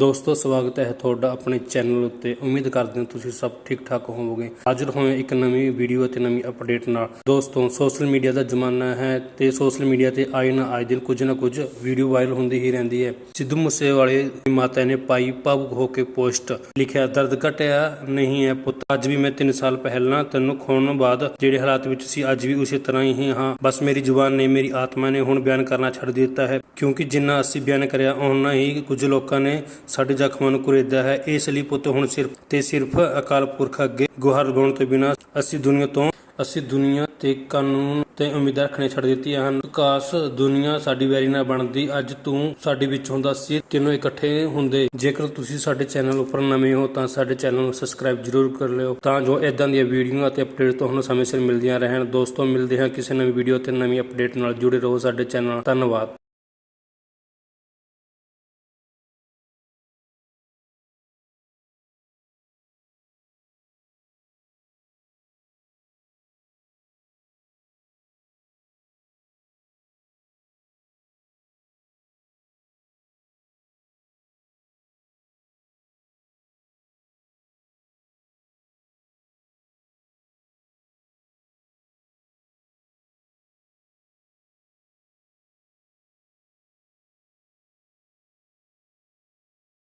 ਦੋਸਤੋ, ਸਵਾਗਤ ਹੈ ਤੁਹਾਡਾ ਆਪਣੇ ਚੈਨਲ ਉੱਤੇ। ਉਮੀਦ ਕਰਦੇ ਹਾਂ ਤੁਸੀਂ ਸਭ ਠੀਕ ਠਾਕ ਹੋਵੋਗੇ। ਹਾਜ਼ਰ ਹੋਏ ਇੱਕ ਨਵੀਂ ਵੀਡੀਓ ਅਤੇ ਨਵੀਂ ਅਪਡੇਟ ਨਾਲ। ਦੋਸਤੋ ਸੋਸ਼ਲ ਮੀਡੀਆ ਦਾ ਜ਼ਮਾਨਾ ਹੈ ਤੇ ਸੋਸ਼ਲ ਮੀਡੀਆ ਤੇ ਆਏ ਨਾ ਆਏ ਦਿਨ ਕੁਝ ਨਾ ਕੁਝ ਵੀਡੀਓ ਵਾਇਰਲ ਹੁੰਦੀ ਹੀ ਰਹਿੰਦੀ ਹੈ। ਸਿੱਧੂ ਮੂਸੇਵਾਲੇ ਦੀ ਮਾਤਾ ਨੇ ਪਾਈ ਭਾਵੁਕ ਹੋ ਕੇ ਪੋਸਟ ਲਿਖਿਆ, ਦਰਦ ਘਟਿਆ ਨਹੀਂ ਹੈ ਪੁੱਤ। ਅੱਜ ਵੀ ਮੈਂ 3 ਸਾਲ ਪਹਿਲਾਂ ਤੈਨੂੰ ਖੋਣ ਬਾਅਦ ਜਿਹੜੇ ਹਾਲਾਤ ਵਿੱਚ ਸੀ, ਅੱਜ ਵੀ ਉਸੇ ਤਰ੍ਹਾਂ ਹੀ ਹਾਂ। ਬਸ ਮੇਰੀ ਜ਼ੁਬਾਨ ਨੇ, ਮੇਰੀ ਆਤਮਾ ਨੇ ਹੁਣ ਬਿਆਨ ਕਰਨਾ ਛੱਡ ਦਿੱਤਾ ਹੈ। ਕਿਉਂਕਿ ਜਿੰਨਾ ਅਸੀਂ ਬਿਆਨ ਕਰਿਆ ਉਹਨਾਂ ਹੀ ਕੁਝ ਲੋਕਾਂ ਨੇ ਸਾਡੇ ਜ਼ਖਮਾਂ ਨੂੰ ਕੁਰੇਦਾ ਹੈ। ਇਸ ਲਈ ਪੁੱਤ ਹੁਣ ਸਿਰਫ ਤੇ ਸਿਰਫ ਅਕਾਲ ਪੁਰਖ ਅੱਗੇ ਗੁਹਾਰ ਲਗਾਉਣ ਤੋਂ ਬਿਨਾਂ ਅਸੀਂ ਦੁਨੀਆ ਤੋਂ, ਅਸੀਂ ਦੁਨੀਆ ਤੇ ਕਾਨੂੰਨ ਤੇ ਉਮੀਦਾਂ ਰੱਖਣੇ ਛੱਡ ਦਿੱਤੀਆਂ ਹਨ। ਕਾਸ਼ ਦੁਨੀਆ ਸਾਡੀ ਵੈਰੀ ਨਾ ਬਣਦੀ। ਅੱਜ ਤੂੰ ਸਾਡੇ ਵਿੱਚ ਹੁੰਦਾ ਸੀ ਤਿੰਨੋਂ ਇਕੱਠੇ ਹੁੰਦੇ। ਜੇਕਰ ਤੁਸੀਂ ਸਾਡੇ ਚੈਨਲ ਉੱਪਰ ਨਵੇਂ ਹੋ, ਤਾਂ ਸਾਡੇ ਚੈਨਲ ਨੂੰ ਸਬਸਕ੍ਰਾਈਬ ਜ਼ਰੂਰ ਕਰ ਲਿਓ। ਤਾਂ ਜੋ ਇਦਾਂ ਦੀਆਂ ਵੀਡੀਓਆਂ ਅਤੇ ਅਪਡੇਟ ਤੁਹਾਨੂੰ ਸਮੇਂ ਸਿਰ ਮਿਲਦੀਆਂ ਰਹਿਣ। ਦੋਸਤੋ, ਮਿਲਦੇ ਹਾਂ ਕਿਸੇ ਨਵੀਂ ਵੀਡੀਓ ਤੇ ਨਵੀਂ ਅਪਡੇਟ ਨਾਲ ਜੁੜੇ ਰਹੋ ਸਾਡੇ ਚੈਨਲ ਧੰਨਵਾਦ।